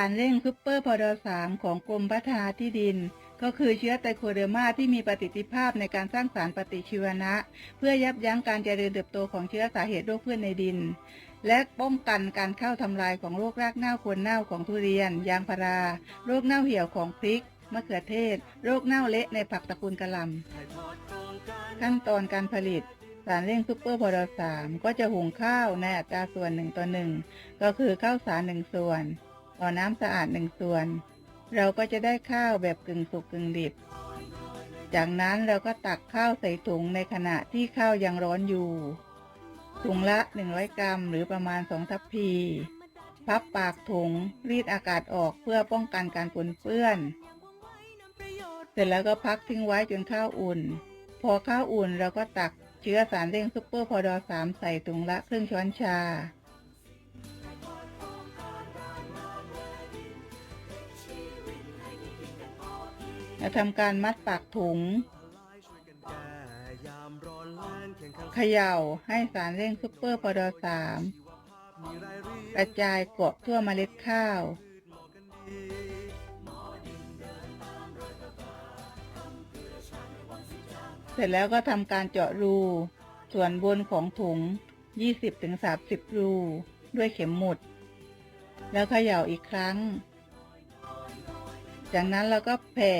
ารเร่งซุปเปอร์พอดสามของกรมพัฒนาที่ดิน ก็คือเชื้อไตโคเดอร์มาที่มีประสิทธิภาพในการสร้างสารปฏิชีวนะ เพื่อยับยั้งการเจริญเติบโตของเชื้อสาเหตุโรคพืชในดิน และป้องกันการเข้าทำลายของโรครากเน่าควรเน่าของทุเรียน ยางพารา โรคเน่าเหี่ยวของพริกมะเขือเทศ โรคเน่าเละในผักตระกูลกะหล่ำขั้นตอนการผลิตสารเร่งซุปเปอร์พอดสามก็จะหุงข้าวในอัตราส่วนหนึ่งต่อหนึ่งก็คือข้าวสารหนึ่งส่วน อน้ำสะอาดหนึ่งส่วน เราก็จะได้ข้าวแบบกึ่งสุกกึ่งดิบ จากนั้นเราก็ตักข้าวใส่ถุงในขณะที่ข้าวยังร้อนอยู่ ถุงละ 100 กรัม หรือประมาณ 2 ทัพพี พับปากถุง รีดอากาศออกเพื่อป้องกันการปนเปื้อน เสร็จแล้วก็พักทิ้งไว้จนข้าวอุ่น พอข้าวอุ่นเราก็ตักเชื้อสารเร่งซุปเปอร์พอดอสามใส่ถุงละครึ่งช้อนชา แล้วทำการมัดปากถุงเขย่าให้สารเร่งซุปเปอร์พอดอสามกระจายเกาะทั่วเมล็ดข้าว เสร็จแล้วก็ทำการเจาะรู ส่วนบนของถุง 20-30 รู ด้วยเข็มหมุด แล้วเขย่าอีกครั้ง จากนั้นเราก็แผ่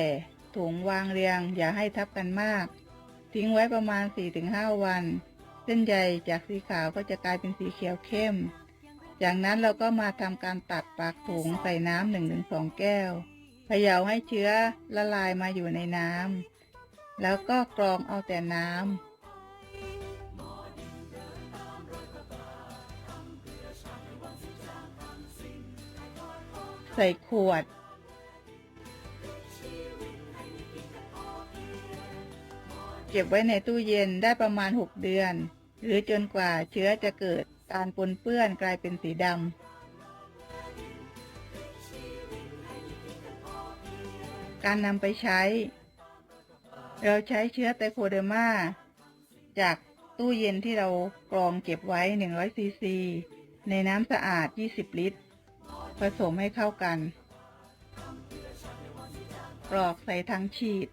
ถุงวางเรียง อย่าให้ทับกันมาก ทิ้งไว้ประมาณ 4-5 วัน เส้นใยจากสีขาวก็จะกลายเป็นสีเขียวเข้ม จากนั้นเราก็มาทำการตัดปากถุงใส่น้ำหนึ่งถึงสองแก้วเขย่าให้เชื้อละลายมาอยู่ในน้ำแล้วก็กรองเอาแต่น้ำใส่ขวด เก็บไว้ในตู้เย็นได้ประมาณ 6 เดือน หรือจนกว่าเชื้อจะเกิดการปนเปื้อนกลายเป็นสีดำการนำไปใช้ เราใช้เชื้อไตโคเดอร์มาจากตู้เย็นที่เรากรองเก็บไว้ 100 ซีซี ในน้ำสะอาด 20 ลิตร ผสมให้เข้ากัน กรอกใส่ทั้งฉีด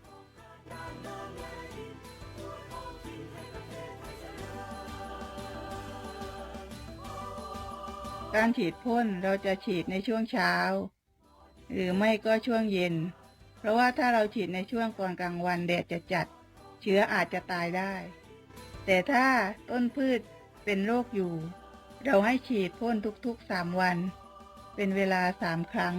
การฉีดพ่นเราจะฉีดในช่วงเช้า หรือไม่ก็ช่วงเย็น เพราะว่าถ้าเราฉีดในช่วงก่อนกลางวันแดดจะจัด เชื้ออาจจะตายได้ แต่ถ้าต้นพืชเป็นโรคอยู่ เราให้ฉีดพ่นทุกๆ 3 วัน เป็นเวลา 3 ครั้ง